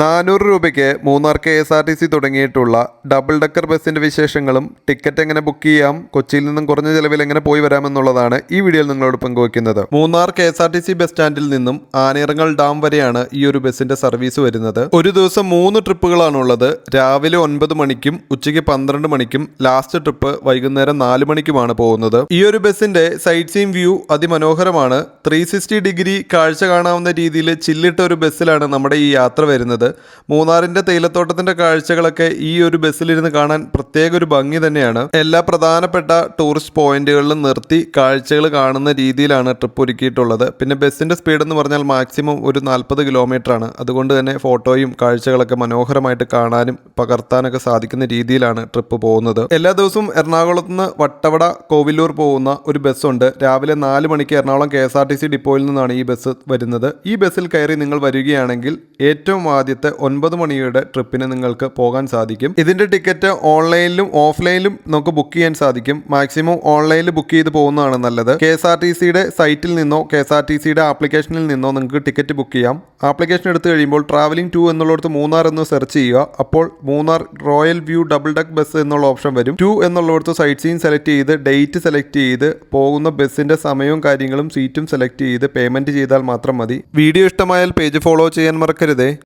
നാനൂറ് രൂപയ്ക്ക് Munnar K S R T C തുടങ്ങിയിട്ടുള്ള ഡബിൾ ഡക്കർ ബസ്സിന്റെ വിശേഷങ്ങളും ടിക്കറ്റ് എങ്ങനെ ബുക്ക് ചെയ്യാം കൊച്ചിയിൽ നിന്നും കുറഞ്ഞ ചിലവിൽ എങ്ങനെ പോയി വരാമെന്നുള്ളതാണ് ഈ വീഡിയോയിൽ നിങ്ങളോട് പങ്കുവയ്ക്കുന്നത്. Munnar K S R T C bus സ്റ്റാൻഡിൽ നിന്നും ആനേറങ്ങൾ ഡാം വരെയാണ് ഈ ഒരു ബസ്സിന്റെ സർവീസ് വരുന്നത്. ഒരു ദിവസം മൂന്ന് ട്രിപ്പുകളാണുള്ളത്. രാവിലെ ഒൻപത് മണിക്കും ഉച്ചയ്ക്ക് പന്ത്രണ്ട് മണിക്കും ലാസ്റ്റ് ട്രിപ്പ് വൈകുന്നേരം നാല് മണിക്കുമാണ് പോകുന്നത്. ഈ ഒരു ബസ്സിന്റെ സൈറ്റ് സീം വ്യൂ അതിമനോഹരമാണ്. ത്രീ ഡിഗ്രി കാഴ്ച കാണാവുന്ന രീതിയിൽ ചില്ലിട്ട ഒരു ബസ്സിലാണ് നമ്മുടെ ഈ യാത്ര വരുന്നത്. മൂന്നാറിന്റെ തേയിലത്തോട്ടത്തിന്റെ കാഴ്ചകളൊക്കെ ഈ ഒരു ബസ്സിലിരുന്ന് കാണാൻ പ്രത്യേക ഒരു ഭംഗി തന്നെയാണ്. എല്ലാ പ്രധാനപ്പെട്ട ടൂറിസ്റ്റ് പോയിന്റുകളിലും നിർത്തി കാഴ്ചകൾ കാണുന്ന രീതിയിലാണ് ട്രിപ്പ് ഒരുക്കിയിട്ടുള്ളത്. പിന്നെ ബസ്സിന്റെ സ്പീഡ് എന്ന് പറഞ്ഞാൽ മാക്സിമം ഒരു നാൽപ്പത് കിലോമീറ്റർ ആണ് അതുകൊണ്ട് തന്നെ ഫോട്ടോയും കാഴ്ചകളൊക്കെ മനോഹരമായിട്ട് കാണാനും പകർത്താനൊക്കെ സാധിക്കുന്ന രീതിയിലാണ് ട്രിപ്പ് പോകുന്നത്. എല്ലാ ദിവസവും എറണാകുളത്ത് നിന്ന് വട്ടവട കോവിലൂർ പോകുന്ന ഒരു ബസ്സുണ്ട്. രാവിലെ നാല് മണിക്ക് Ernakulam K S R T C ഡിപ്പോയിൽ നിന്നാണ് ഈ ബസ് വരുന്നത്. ഈ ബസ്സിൽ കയറി നിങ്ങൾ വരികയാണെങ്കിൽ ഏറ്റവും ആദ്യത്തെ ഒൻപത് മണിയുടെ ട്രിപ്പിന് നിങ്ങൾക്ക് പോകാൻ സാധിക്കും. ഇതിന്റെ ടിക്കറ്റ് ഓൺലൈനിലും ഓഫ്ലൈനിലും നമുക്ക് ബുക്ക് ചെയ്യാൻ സാധിക്കും. മാക്സിമം ഓൺലൈനിൽ ബുക്ക് ചെയ്ത് പോകുന്നതാണ് നല്ലത്. കെ എസ് ആർ ടി സിയുടെ സൈറ്റിൽ നിന്നോ കെ എസ് ആർ ടി സിയുടെ ആപ്ലിക്കേഷനിൽ നിന്നോ നിങ്ങൾക്ക് ടിക്കറ്റ് ബുക്ക് ചെയ്യാം. ആപ്ലിക്കേഷൻ എടുത്തു കഴിയുമ്പോൾ ട്രാവലിംഗ് ടു എന്നുള്ളിടത്ത് മൂന്നാർ എന്ന് സെർച്ച് ചെയ്യുക. അപ്പോൾ Munnar royal view double deck bus എന്നുള്ള ഓപ്ഷൻ വരും. ടു എന്നുള്ളിടത്ത് സൈറ്റ് സീൻ സെലക്ട് ചെയ്ത് ഡേറ്റ് സെലക്ട് ചെയ്ത് പോകുന്ന ബസ്സിന്റെ സമയവും കാര്യങ്ങളും സീറ്റും സെലക്ട് ചെയ്ത് പേയ്മെന്റ് ചെയ്താൽ മാത്രം മതി. വീഡിയോ ഇഷ്ടമായാൽ പേജ് ഫോളോ ചെയ്യാൻ മറക്കരുതേ.